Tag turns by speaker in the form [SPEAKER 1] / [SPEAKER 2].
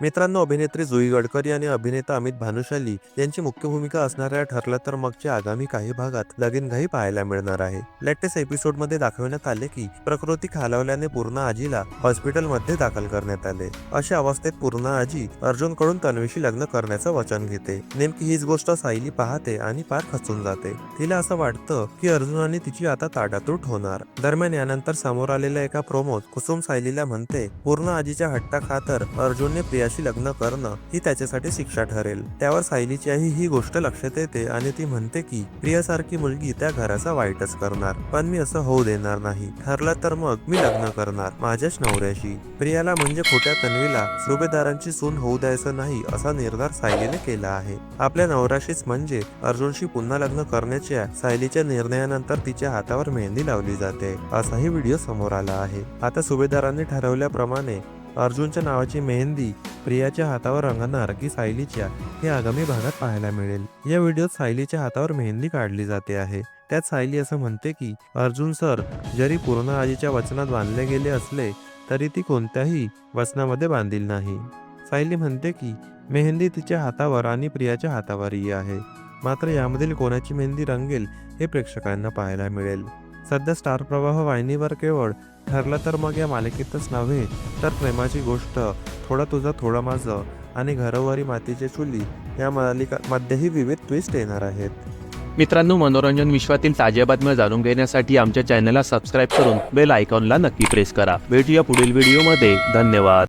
[SPEAKER 1] मित्रांनो अभिनेत्री जुई गडकरी आणि अभिनेता अमित भानुशाली यांची मुख्य भूमिका असणाऱ्या ठरलं तर मगच्या आगामी काही भागात लगीनघाई पाहायला मिळणार आहे. लेटेस्ट एपिसोडमध्ये दाखवण्यात आले की प्रकृती खालावल्याने पूर्ण आजीला हॉस्पिटलमध्ये दाखल करण्यात आले. अशा अवस्थेत पूर्ण आजी अर्जुनकडून तन्वीशी लग्न करण्याचं वचन घेते. नेमकी हीच गोष्ट सायली पाहते आणि पार खचून जाते. तिला असं वाटतं की अर्जुन आणि तिची आता ताटातूट होणार. दरम्यान यानंतर समोर आलेल्या एका प्रोमोत कुसुम सायलीला म्हणते पूर्ण आजीच्या हट्टाखातर अर्जुनने प्रियाशी लग्न करणं ही त्याच्यासाठी शिक्षा ठरेल. त्यावर सायलीची आई ही गोष्ट लक्षात येते आणि ती म्हणते की प्रियासारखी मुलगी त्या घराचा वाईटच करणार. पण मी असं होऊ देणार नाही. ठरलं तर मग मी लग्न करणार माझ्याच नवऱ्याशी. प्रियाला म्हणजे खोट्या तन्वीला सुभेदारांची सून होऊ द्यायचं नाही असा निर्धार सायलीने केला आहे. आपल्या नवऱ्याशीच म्हणजे अर्जुनशी पुन्हा लग्न करण्याच्या सायलीच्या निर्णयानंतर तिच्या हातावर मेहंदी लावली जाते. असाही व्हिडिओ समोर आला आहे. आता सुभेदारांनी ठरवल्याप्रमाणे अर्जुनच्या नावाची मेहंदी प्रियाच्या हातावर रंगणार की सायलीच्या हे आगामी भागात पाहायला मिळेल. या व्हिडिओत सायलीच्या हातावर मेहंदी काढली जाते आहे. त्यात सायली असं म्हणते की अर्जुन सर जरी पूर्ण आजीच्या वचनात बांधले गेले असले तरी ती कोणत्याही वचनामध्ये बांधील नाही. सायली म्हणते की मेहंदी तिच्या हातावर आणि प्रियाच्या हातावरही आहे. मात्र यामधील कोणाची मेहंदी रंगेल हे प्रेक्षकांना पाहायला मिळेल. सध्या स्टार प्रवाह वाहिनीवर केवळ ठरलं तर मग या मालिकेतच नव्हे तर प्रेमाची गोष्ट. थोडं तुझं थोडं माझं. आणि घरोघरी मातीचे चुली या मालिकामध्येही विविध ट्विस्ट येणार आहेत.
[SPEAKER 2] मित्रांनो मनोरंजन विश्वातील ताज्या बातम्या जाणून घेण्यासाठी आमच्या चॅनलला सबस्क्राईब करून बेल आयकॉनला नक्की प्रेस करा. भेटूया पुढील व्हिडिओमध्ये धन्यवाद.